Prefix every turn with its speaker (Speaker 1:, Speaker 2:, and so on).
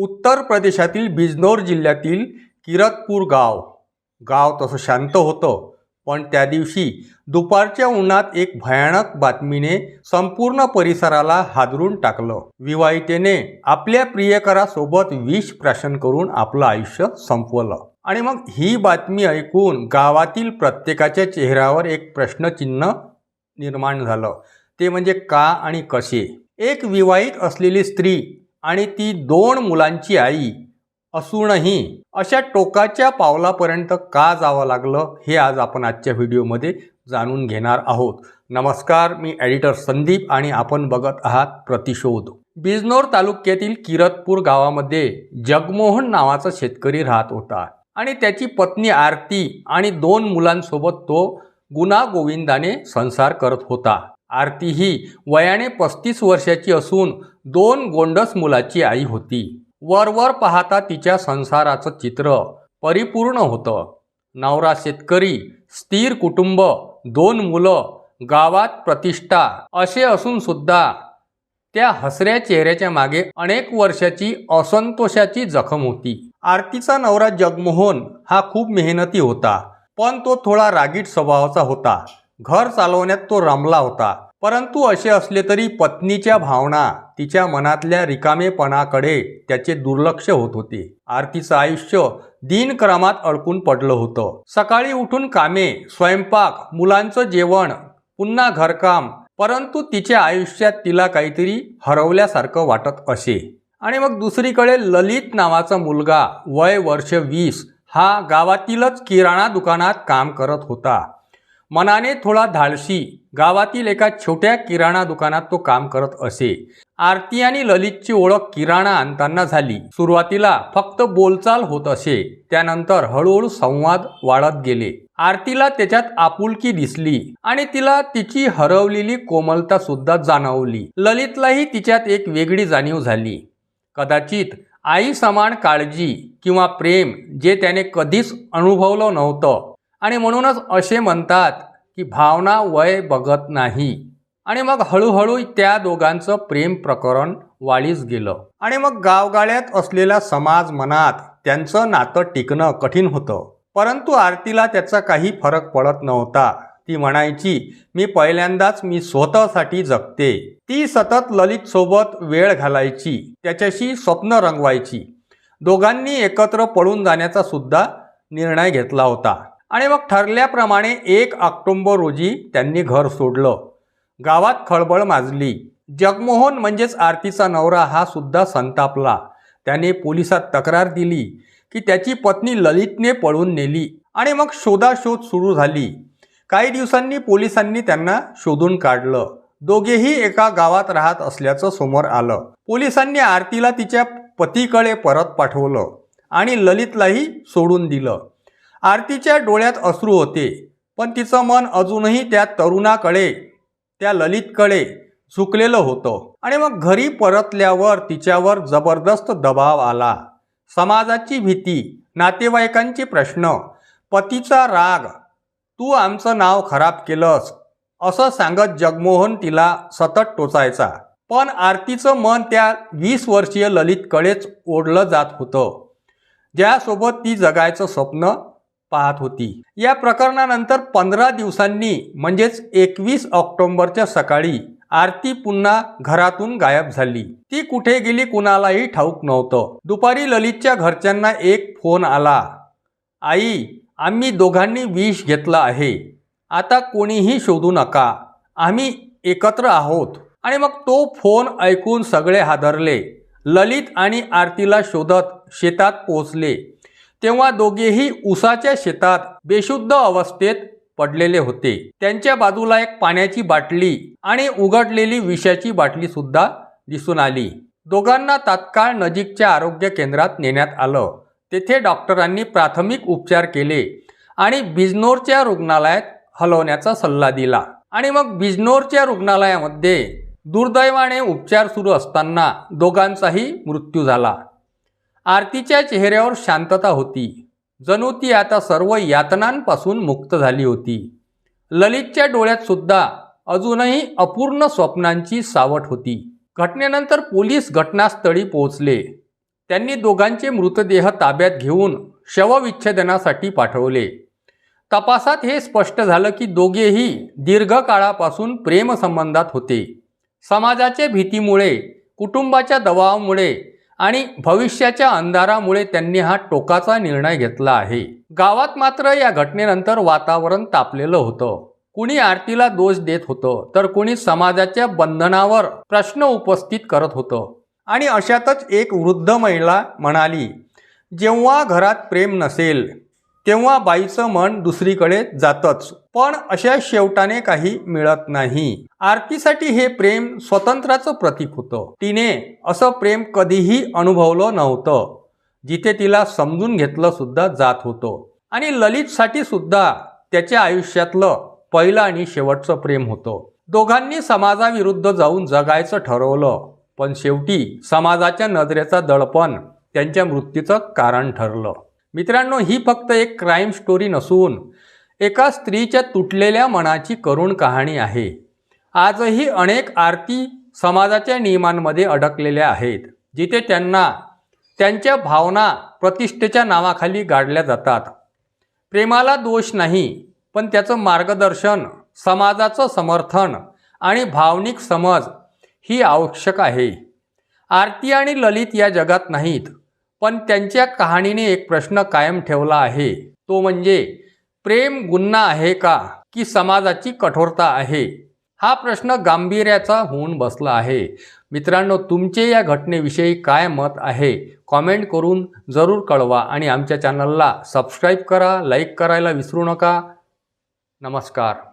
Speaker 1: उत्तर प्रदेशातील बिजनोर जिल्ह्यातील किरतपूर गाव. गाव तसं शांत होतं पण त्या दिवशी दुपारच्या उन्हात एक भयानक बातमीने संपूर्ण परिसराला हादरून टाकलं. विवाहितेने आपल्या प्रियकरासोबत विष प्राशन करून आपलं आयुष्य संपवलं. आणि मग ही बातमी ऐकून गावातील प्रत्येकाच्या चेहऱ्यावर एक प्रश्नचिन्ह निर्माण झालं. ते म्हणजे का आणि कसे? एक विवाहित असलेली स्त्री आणि ती दोन मुलांची आई असूनही अशा टोकाच्या पावलापर्यंत का जावं लागलं हे आज आपण आजच्या व्हिडिओमध्ये जाणून घेणार आहोत. नमस्कार मी एडिटर संदीप आणि आपण बघत आहात प्रतिशोध. बिजनोर तालुक्यातील किरतपूर गावामध्ये जगमोहन नावाचा शेतकरी राहत होता आणि त्याची पत्नी आरती आणि दोन मुलांसोबत तो गुना गोविंदाने संसार करत होता. आरती ही वयाने पस्तीस वर्षाची असून दोन गोंडस मुलाची आई होती. वरवर पाहता तिच्या संसाराचं चित्र परिपूर्ण होतं. नवरा शेतकरी स्थिर कुटुंब दोन मुलं गावात प्रतिष्ठा असे असून सुद्धा त्या हसऱ्या चेहऱ्याच्या मागे अनेक वर्षाची असंतोषाची जखम होती. आरतीचा नवरा जगमोहन हा खूप मेहनती होता पण तो थोडा रागीट स्वभावाचा होता. घर चालवण्यात तो रमला होता. परंतु असे असले तरी पत्नीच्या भावना तिच्या मनातल्या रिकामेपणाकडे त्याचे दुर्लक्ष होत होते. आरतीचं आयुष्य दिनक्रमात अडकून पडलं होतं. सकाळी उठून कामे स्वयंपाक मुलांचं जेवण पुन्हा घरकाम परंतु तिच्या आयुष्यात तिला काहीतरी हरवल्यासारखं वाटत असे. आणि मग दुसरीकडे ललित नावाचा मुलगा वय वर्ष वीस हा गावातीलच किराणा दुकानात काम करत होता. मनाने थोडा धाडशी गावातील एका छोट्या किराणा दुकानात तो काम करत असे. आरती आणि ललितची ओळख किराणा आणताना झाली. सुरुवातीला फक्त बोलचाल होत असे. त्यानंतर हळूहळू संवाद वाढत गेले. आरतीला त्याच्यात आपुलकी दिसली आणि तिला तिची हरवलेली कोमलता सुद्धा जाणवली. ललितलाही तिच्यात एक वेगळी जाणीव झाली. कदाचित आई समान काळजी किंवा प्रेम जे त्याने कधीच अनुभवलं नव्हतं. आणि म्हणूनच असे म्हणतात की भावना वय बघत नाही. आणि मग हळूहळू त्या दोघांचं प्रेम प्रकरण वाढीस गेलं. आणि मग गावगाळ्यात असलेला समाज मनात त्यांचं नातं टिकणं कठीण होतं. परंतु आरतीला त्याचा काही फरक पडत नव्हता. ती म्हणायची मी पहिल्यांदाच मी स्वतःसाठी जगते. ती सतत ललित सोबत वेळ घालायची त्याच्याशी स्वप्न रंगवायची. दोघांनी एकत्र पळून जाण्याचा सुद्धा निर्णय घेतला होता. आणि मग ठरल्याप्रमाणे एक ऑक्टोंबर रोजी त्यांनी घर सोडलं. गावात खळबळ माजली. जगमोहन म्हणजेच आरतीचा नवरा हा सुद्धा संतापला. त्याने पोलिसात तक्रार दिली की त्याची पत्नी ललितने पळून नेली आणि मग शोधाशोध सुरू झाली. काही दिवसांनी पोलिसांनी त्यांना शोधून काढलं. दोघेही एका गावात राहत असल्याचं समोर आलं. पोलिसांनी आरतीला तिच्या पतीकडे परत पाठवलं आणि ललितलाही सोडून दिलं. आरतीच्या डोळ्यात अश्रू होते पण तिचं मन अजूनही त्या तरुणाकडे त्या ललितकडे झुकलेलं होतं. आणि मग घरी परतल्यावर तिच्यावर जबरदस्त दबाव आला. समाजाची भीती नातेवाईकांचे प्रश्न पतीचा राग तू आमचं नाव खराब केलंस असं सांगत जगमोहन तिला सतत टोचायचा. पण आरतीचं मन त्या वीस वर्षीय ललितकडेच ओढलं जात होतं. ज्यासोबत ती जगायचं स्वप्न पाहत होती. या प्रकरणानंतर पंधरा दिवसांनी म्हणजेच एकवीस ऑक्टोंबरच्या सकाळी आरती पुन्हा घरातून गायब झाली. ती कुठे गेली कुणालाही ठाऊक नव्हतं. दुपारी ललितच्या घरच्यांना एक फोन आला. आई आम्ही दोघांनी विष घेतलं आहे. आता कोणीही शोधू नका. आम्ही एकत्र आहोत. आणि मग तो फोन ऐकून सगळे हादरले. ललित आणि आरतीला शोधत शेतात पोचले तेव्हा दोघेही उसाच्या शेतात बेशुद्ध अवस्थेत पडलेले होते. त्यांच्या बाजूला एक पाण्याची बाटली आणि उघडलेली विषाची बाटली सुद्धा दिसून आली. दोघांना तात्काळ नजीकच्या आरोग्य केंद्रात नेण्यात आलं. तेथे डॉक्टरांनी प्राथमिक उपचार केले आणि बिजनोरच्या रुग्णालयात हलवण्याचा सल्ला दिला. आणि मग बिजनोरच्या रुग्णालयामध्ये दुर्दैवाने उपचार सुरू असताना दोघांचाही मृत्यू झाला. आरतीच्या चेहऱ्यावर शांतता होती. जणू ती आता सर्व यातनांपासून मुक्त झाली होती. ललितच्या डोळ्यात सुद्धा अजूनही अपूर्ण स्वप्नांची सावट होती. घटनेनंतर पोलीस घटनास्थळी पोहोचले. त्यांनी दोघांचे मृतदेह ताब्यात घेऊन शवविच्छेदनासाठी पाठवले. तपासात हे स्पष्ट झालं की दोघेही दीर्घकाळापासून प्रेमसंबंधात होते. समाजाच्या भीतीमुळे कुटुंबाच्या दबावामुळे आणि भविष्याच्या अंधारामुळे त्यांनी हा टोकाचा निर्णय घेतला आहे. गावात मात्र या घटनेनंतर वातावरण तापलेलं होतं. कुणी आरतीला दोष देत होतं तर कुणी समाजाच्या बंधनावर प्रश्न उपस्थित करत होतं. आणि अशातच एक वृद्ध महिला म्हणाली जेव्हा घरात प्रेम नसेल तेव्हा बाईचं मन दुसरीकडे जातच. पण अशा शेवटाने काही मिळत नाही. आरतीसाठी हे प्रेम स्वतंत्राचं प्रतीक होतं. तिने असं प्रेम कधीही अनुभवलं नव्हतं. जिथे तिला समजून घेतलं सुद्धा जात होतं. आणि ललितसाठी सुद्धा त्याच्या आयुष्यातलं पहिलं आणि शेवटचं प्रेम होतं. दोघांनी समाजाविरुद्ध जाऊन जगायचं ठरवलं. पण शेवटी समाजाच्या नजरेचा दडपण त्यांच्या मृत्यूचं कारण ठरलं. मित्रांनो ही फक्त एक क्राईम स्टोरी नसून एका स्त्रीच्या तुटलेल्या मनाची करुण कहाणी आहे. आजही अनेक आरती समाजाच्या नियमांमध्ये अडकलेल्या आहेत जिथे त्यांना त्यांच्या भावना प्रतिष्ठेच्या नावाखाली गाडल्या जातात. प्रेमाला दोष नाही पण त्याचं मार्गदर्शन समाजाचं समर्थन आणि भावनिक समज ही आवश्यक आहे. आरती आणि ललित या जगात नाहीत. पण त्यांच्या कहाणीने एक प्रश्न कायम ठेवला आहे. तो म्हणजे प्रेम गुन्हा आहे का? की समाजाची कठोरता आहे? हा प्रश्न गांभीर्याचा होऊन बसला आहे. मित्रांनो तुमचे या घटनेविषयी काय मत आहे? कॉमेंट करून जरूर कळवा आणि आमच्या चॅनलला सबस्क्राईब करा लाईक करायला विसरू नका. नमस्कार.